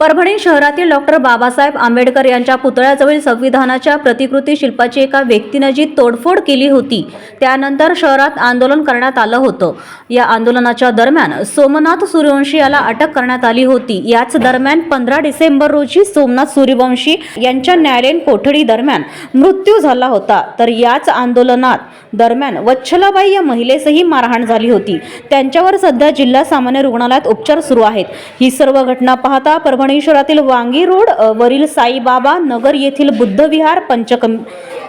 परभणी शहरातील डॉक्टर बाबासाहेब आंबेडकर यांच्या पुतळ्याजवळील संविधानाच्या प्रतिकृती शिल्पाची एका व्यक्तीनं जी तोडफोड केली होती त्यानंतर शहरात आंदोलन करण्यात आलं होतं. या आंदोलनाच्या दरम्यान सोमनाथ सूर्यवंशी याला अटक करण्यात आली होती. याच दरम्यान पंधरा डिसेंबर रोजी सोमनाथ सूर्यवंशी यांच्या न्यायालयीन कोठडी दरम्यान मृत्यू झाला होता. तर याच आंदोलनात दरम्यान वच्छलाबाई या महिलेसही मारहाण झाली होती. त्यांच्यावर सध्या जिल्हा सामान्य रुग्णालयात उपचार सुरू आहेत. ही सर्व घटना पाहता परभणी शहरातील वांगी रोड वरील साईबाबा नगर येथील बुद्धविहार पंचक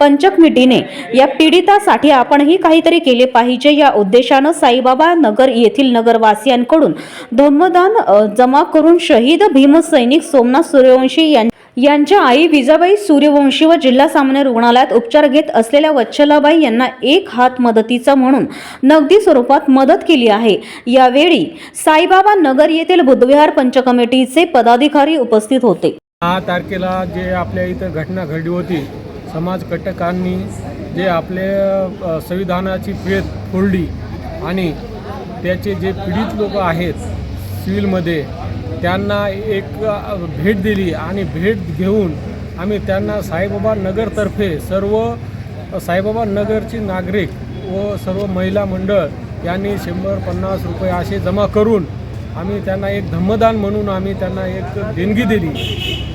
पंचकमिटीने या पीडितासाठी आपणही काहीतरी केले पाहिजे. या उद्देशानं साईबाबा नगर येथील नगरवासियांकडून धम्मदान जमा करून शहीद भीमसैनिक सोमनाथ सूर्यवंशी यां यांच्या आई विजाबाई सूर्यवंशी व जिल्हा सामान्य रुग्णालयात उपचार घेत असलेल्या वच्छलाबाई यांना एक हात मदतीचा म्हणून नगदी स्वरूपात मदत केली आहे. यावेळी साईबाबा नगर येथील बुद्धविहार पंचकमिटीचे पदाधिकारी उपस्थित होते. दहा तारखेला जे आपल्या इथं घटना घडली होती समाजकटकांनी जे आपले संविधानाची फेद फोडली आणि त्याचे जे पीडित लोक आहेत सिव्हिलमध्ये त्यांना एक भेट दिली आणि भेट घेऊन आम्ही त्यांना साईबाबा नगरतर्फे सर्व साईबाबा नगरची नागरिक व सर्व महिला मंडळ यांनी शंभर पन्नास रुपये असे जमा करून आम्ही त्यांना एक धम्मदान म्हणून आम्ही त्यांना एक देणगी दिली.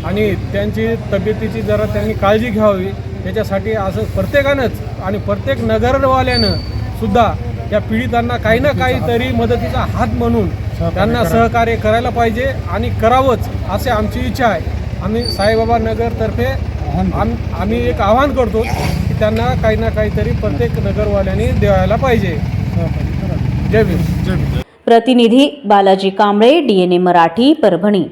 आणि त्यांची तब्येतीची जरा त्यांनी काळजी घ्यावी. त्याच्यासाठी असं प्रत्येकानंच आणि प्रत्येक नगरवाल्यानं सुद्धा या पीडितांना काही ना काहीतरी मदतीचा हात म्हणून त्यांना सहकार्य करायला पाहिजे आणि करावंच असे आमची इच्छा आहे. आम्ही साईबाबा नगरतर्फे आम आम्ही एक आवाहन करतो की त्यांना काही ना काहीतरी प्रत्येक नगरवाल्यांनी द्यायला पाहिजे. जय भीम. प्रतिनिधी बालाजी कांबळे डीएनए मराठी परभणी.